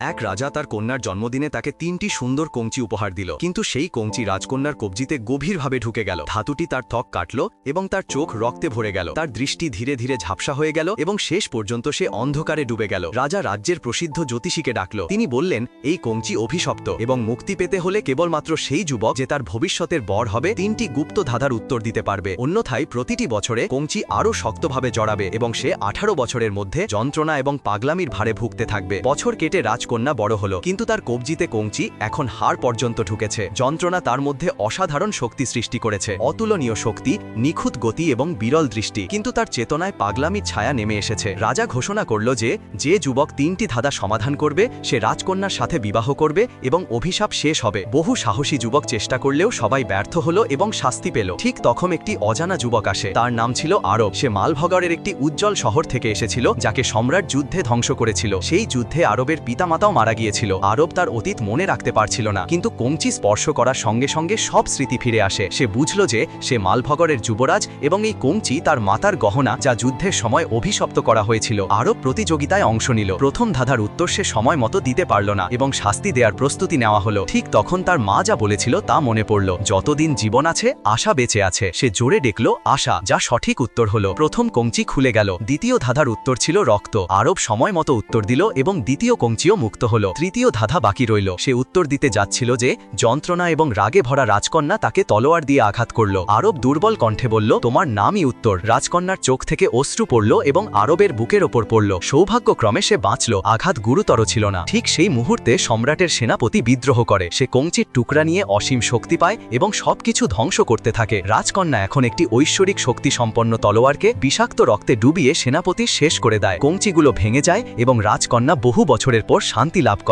এক রাজা তার কন্যার জন্মদিনে তাকে তিনটি সুন্দর কঞ্চি উপহার দিল। কিন্তু সেই কঞ্চি রাজকন্যার কবজিতে গভীরভাবে ঢুকে গেল। ধাতুটি তার ত্বক কাটল এবং তার চোখ রক্তে ভরে গেল। তার দৃষ্টি ধীরে ধীরে ঝাপসা হয়ে গেল এবং শেষ পর্যন্ত সে অন্ধকারে ডুবে গেল। রাজা রাজ্যের প্রসিদ্ধ জ্যোতিষীকে ডাকল। তিনি বললেন, এই কঞ্চি অভিশপ্ত এবং মুক্তি পেতে হলে কেবলমাত্র সেই যুবক যে তার ভবিষ্যতের বর হবে, তিনটি গুপ্ত ধাঁধার উত্তর দিতে পারবে। অন্যথায় প্রতিটি বছরে কঞ্চি আরও শক্তভাবে জড়াবে এবং সে আঠারো বছরের মধ্যে যন্ত্রণা এবং পাগলামির ভারে ভুগতে থাকবে। বছর কেটে রাজকন্যা বড় হলো, কিন্তু তার কবজিতে কঞ্চি এখন হাড় পর্যন্ত ঢুকেছে। যন্ত্রণা তার মধ্যে অসাধারণ শক্তি সৃষ্টি করেছে। অতুলনীয় শক্তি, নিখুঁত গতি এবং বিরল দৃষ্টি, কিন্তু তার চেতনায় পাগলামির ছায়া নেমে এসেছে। রাজা ঘোষণা করল যে যে যুবক তিনটি ধাঁধা সমাধান করবে, সে রাজকন্যার সাথে বিবাহ করবে এবং অভিশাপ শেষ হবে। বহু সাহসী যুবক চেষ্টা করলেও সবাই ব্যর্থ হলো এবং শাস্তি পেল। ঠিক তখন একটি অজানা যুবক আসে। তার নাম ছিল আরব। সে মালভগরের একটি উজ্জ্বল শহর থেকে এসেছিল, যাকে সম্রাট যুদ্ধে ধ্বংস করেছিল। সেই যুদ্ধে আরবের পিতামাতাও মারা গিয়েছিল। আরব তার অতীত মনে রাখতে পারছিল না। কিন্তু কঞ্চি স্পর্শ করার সঙ্গে সঙ্গে সব স্মৃতি ফিরে আসে। সে বুঝল যে সে মালভগরের যুবরাজ এবং এই কঞ্চি তার মাতার গহনা যা যুদ্ধের সময় অভিশপ্ত করা হয়েছিল আরব প্রতিযোগিতায় অংশ নিল। প্রথম ধাঁধার উত্তর সে সময় মতো দিতে পারল না এবং শাস্তি দেওয়ার প্রস্তুতি নেওয়া হলো। ঠিক তখন তার মা যা বলেছিল তা মনে পড়ল। যতদিন জীবন আছে, আশা বেঁচে আছে। সে জোরে ডেকল, আশা, যা সঠিক উত্তর হলো। প্রথম কঞ্চি খুলে গেল। দ্বিতীয় ধাঁধার উত্তর ছিল রক্ত। আরব সময় মতো উত্তর দিল এবং দ্বিতীয় কঞ্চিও মুক্ত হলো। তৃতীয় ধাঁধা বাকি রইল। সে উত্তর দিতে যাচ্ছিল যে, যন্ত্রণা এবং রাগে ভরা রাজকন্যা তাকে তলোয়ার দিয়ে আঘাত করল। আরব দুর্বল কণ্ঠে বলল, তোমার নামই উত্তর। রাজকন্যার চোখ থেকে অশ্রু পড়ল এবং আরবের বুকের ওপর পড়ল। সৌভাগ্যক্রমে সে বাঁচল। আঘাত গুরুতর ছিল না। ঠিক সেই মুহূর্তে সম্রাটের সেনাপতি বিদ্রোহ করে। সে কঞ্চির টুকরা নিয়ে অসীম শক্তি পায় এবং সবকিছু ধ্বংস করতে থাকে। রাজকন্যা এখন একটি ঐশ্বরিক শক্তি সম্পন্ন তলোয়ারকে বিষাক্ত রক্তে ডুবিয়ে সেনাপতি শেষ করে দেয়। কঞ্চিগুলো ভেঙে যায় এবং রাজকন্যা বহু বছরের পর শান্তি লাভ করে